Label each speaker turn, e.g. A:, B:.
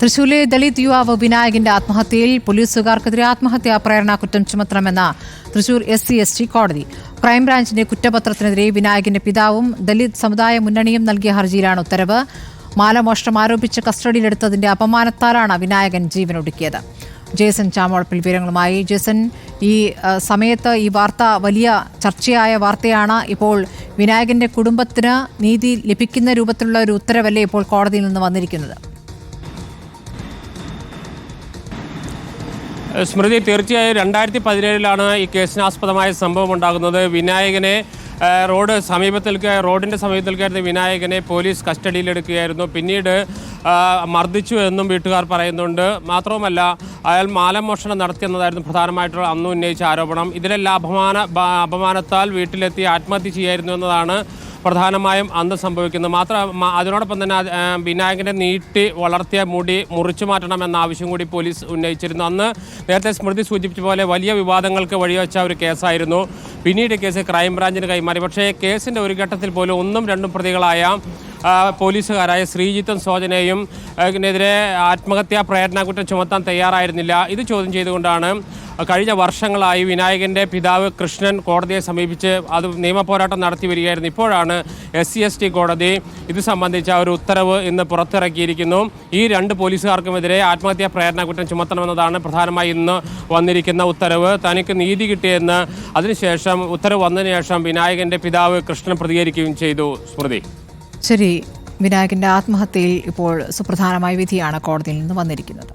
A: തൃശൂരിലെ ദളിത് യുവാവ് വിനായകന്റെ ആത്മഹത്യയിൽ പോലീസുകാർക്കെതിരെ ആത്മഹത്യാ പ്രേരണ കുറ്റം ചുമത്തണമെന്ന Thrissur S C S T കോടതി. ക്രൈംബ്രാഞ്ചിന്റെ കുറ്റപത്രത്തിനെതിരെ വിനായകന്റെ പിതാവും ദളിത് സമുദായ മുന്നണിയും നൽകിയ ഹർജിയിലാണ് ഉത്തരവ്. മാലമോഷണം ആരോപിച്ച് കസ്റ്റഡിയിലെടുത്തതിന്റെ അപമാനത്താലാണ് വിനായകൻ ജീവനൊടുക്കിയത്. ജേസൺ ചാമോളപ്പിൽ വിവരങ്ങളുമായി. ജേസൺ ഈ സമയത്ത് ഈ വാർത്ത വലിയ ചർച്ചയായ വാർത്തയാണ്. ഇപ്പോൾ വിനായകന്റെ കുടുംബത്തിന് നീതി ലഭിക്കുന്ന രൂപത്തിലുള്ള ഒരു ഉത്തരവല്ലേ ഇപ്പോൾ കോടതിയിൽ നിന്ന് വന്നിരിക്കുന്നത്?
B: സ്മൃതി തീർച്ചയായും രണ്ടായിരത്തി പതിനേഴിലാണ് ഈ കേസിനാസ്പദമായ സംഭവം ഉണ്ടാകുന്നത്. വിനായകനെ റോഡ് സമീപത്തിൽ റോഡിന്റെ സമീപത്തിലേക്കായിരുന്ന വിനായകനെ പോലീസ് കസ്റ്റഡിയിലെടുക്കുകയായിരുന്നു. പിന്നീട് മർദ്ദിച്ചു എന്നും വീട്ടുകാർ പറയുന്നുണ്ട്. മാത്രവുമല്ല അയാൾ മാലമോഷണം നടത്തിയെന്നതായിരുന്നു പ്രധാനമായിട്ടുള്ള അന്ന് ഉന്നയിച്ച ആരോപണം. ഇതിലെല്ലാം അപമാന അപമാനത്താൽ വീട്ടിലെത്തി ആത്മഹത്യ ചെയ്യായിരുന്നു എന്നതാണ് പ്രധാനമായും അന്ന് സംഭവിക്കുന്നത് മാത്രം അതിനോടൊപ്പം തന്നെ വിനായകന്റെ നീട്ടി വളർത്തിയ മുടി മുറിച്ചു മാറ്റണമെന്ന ആവശ്യം കൂടി പോലീസ് ഉന്നയിച്ചിരുന്നു. അന്ന് നേരത്തെ സ്മൃതി സൂചിപ്പിച്ച പോലെ വലിയ വിവാദങ്ങൾക്ക് വഴിവെച്ച ഒരു കേസായിരുന്നു. പിന്നീട് കേസ് ക്രൈംബ്രാഞ്ചിന് കൈമാറി. പക്ഷേ കേസിന്റെ ഒരു ഘട്ടത്തിൽ പോലും ഒന്നും രണ്ടും പ്രതികളായ പോലീസുകാരായ ശ്രീജിത്തും സോജനയും ഇതിനെതിരെ നെതിരെ ആത്മഹത്യാ പ്രേരണ കുറ്റം ചുമത്താൻ തയ്യാറായിരുന്നില്ല. ഇത് ചോദ്യം ചെയ്തുകൊണ്ടാണ് കഴിഞ്ഞ വർഷങ്ങളായി വിനായകന്റെ പിതാവ് കൃഷ്ണൻ കോടതിയെ സമീപിച്ച് അത് നിയമപോരാട്ടം നടത്തി വരികയായിരുന്നു. ഇപ്പോഴാണ് എസ് സി എസ് ടി കോടതി ഇത് സംബന്ധിച്ച ഒരു ഉത്തരവ് ഇന്ന് പുറത്തിറക്കിയിരിക്കുന്നു. ഈ രണ്ട് പോലീസുകാർക്കുമെതിരെ ആത്മഹത്യാ പ്രേരണ കുറ്റം ചുമത്തണമെന്നതാണ് പ്രധാനമായി ഇന്ന് വന്നിരിക്കുന്ന ഉത്തരവ്. തനിക്ക് നീതി കിട്ടിയെന്ന് അതിനുശേഷം ഉത്തരവ് വന്നതിന് ശേഷം വിനായകന്റെ പിതാവ് കൃഷ്ണൻ പ്രതികരിക്കുകയും ചെയ്തു. സ്മൃതി.
A: ശരി വിനായകന്റെ ആത്മഹത്യയിൽ ഇപ്പോൾ സുപ്രധാനമായ വിധിയാണ് കോടതിയിൽ നിന്ന് വന്നിരിക്കുന്നത്.